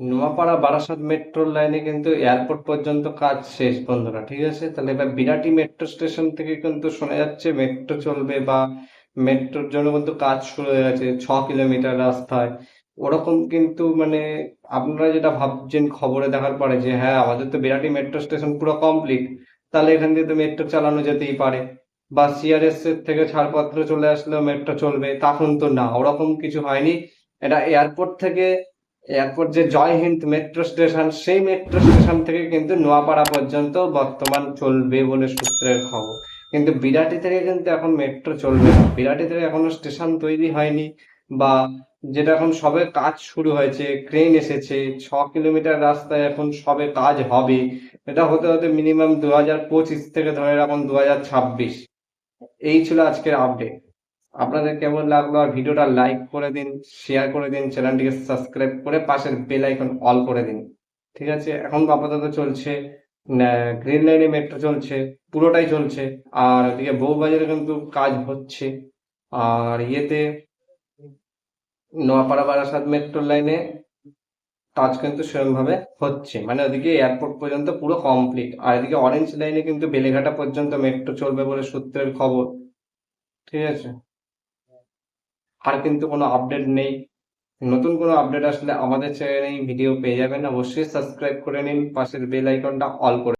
নোয়াপাড়া বারাসাত মেট্রোর লাইনে কিন্তু এয়ারপোর্ট পর্যন্ত কাজ শেষ, বন্ধুরা, ঠিক আছে? তাহলে এবার বিরাটি মেট্রো স্টেশন থেকে কিন্তু শোনা যাচ্ছে মেট্রো চলবে বা মেট্রোর জন্য কিন্তু কাজ শুরু হয়ে গেছে ছ কিলোমিটার রাস্তায়। ওরকম কিন্তু মানে আপনারা যেটা ভাবছেন খবরে দেখার পরে যে হ্যাঁ আমাদের তো বিরাটি মেট্রো স্টেশন পুরো কমপ্লিট, তাহলে এখান দিয়ে তো মেট্রো চালানো যেতেই পারে। বা সিআরএস এর থেকে ছাড়পত্র চলে আসলেও মেট্রো চলবে, তখন তো না, ওরকম কিছু হয়নি। এটা এয়ারপোর্ট থেকে এয়ারপোর্ট যে জয় হিন্দ মেট্রো স্টেশন সেই মেট্রো স্টেশন থেকে কিন্তু নোয়াপাড়া পর্যন্ত বর্তমান চলবে বলে সূত্রের খবর। কিন্তু বিরাটি থেকে কিন্তু এখন মেট্রো চলবে না। বিরাটি থেকে এখনও স্টেশন তৈরি হয়নি বা যেটা এখন সবে কাজ শুরু হয়েছে ক্রেন এসেছে, ছ কিলোমিটার রাস্তায় এখন সবে কাজ হবে। এটা হতে হতে মিনিমাম দু হাজার পঁচিশ থেকে ধরে রাখুন দু হাজার ছাব্বিশ। এই ছিল আজকের আপডেট আপনাদের কেমন লাগল ভিডিওটা লাইক করে দিন শেয়ার করে দিন চ্যানেলটিকে সাবস্ক্রাইব করে পাশের বেল আইকন অল করে দিন। ঠিক আছে? এখন আপাতত চলছে গ্রিন লাইনে মেট্রো চলছে, পুরোটাই চলছে, আর ওদিকে বউবাজারে কিন্তু কাজ হচ্ছে। আর ইয়েতে নোয়াপাড়া বারাসাত মেট্রো লাইনে কাজ কিন্তু সেরকমভাবে হচ্ছে। মানে ওদিকে এয়ারপোর্ট পর্যন্ত পুরো কমপ্লিট আর এদিকে অরেঞ্জ লাইনে কিন্তু বেলেঘাটা পর্যন্ত মেট্রো চলবে বলে সূত্রের খবর। ঠিক আছে? আর কিন্তু কোনো আপডেট নেই। নতুন কোনো আপডেট আসলে আমাদের চ্যানেলে ভিডিও পেয়ে যাবেন। অবশ্যই সাবস্ক্রাইব করে নিন। পাশের বেল আইকনটা অল করে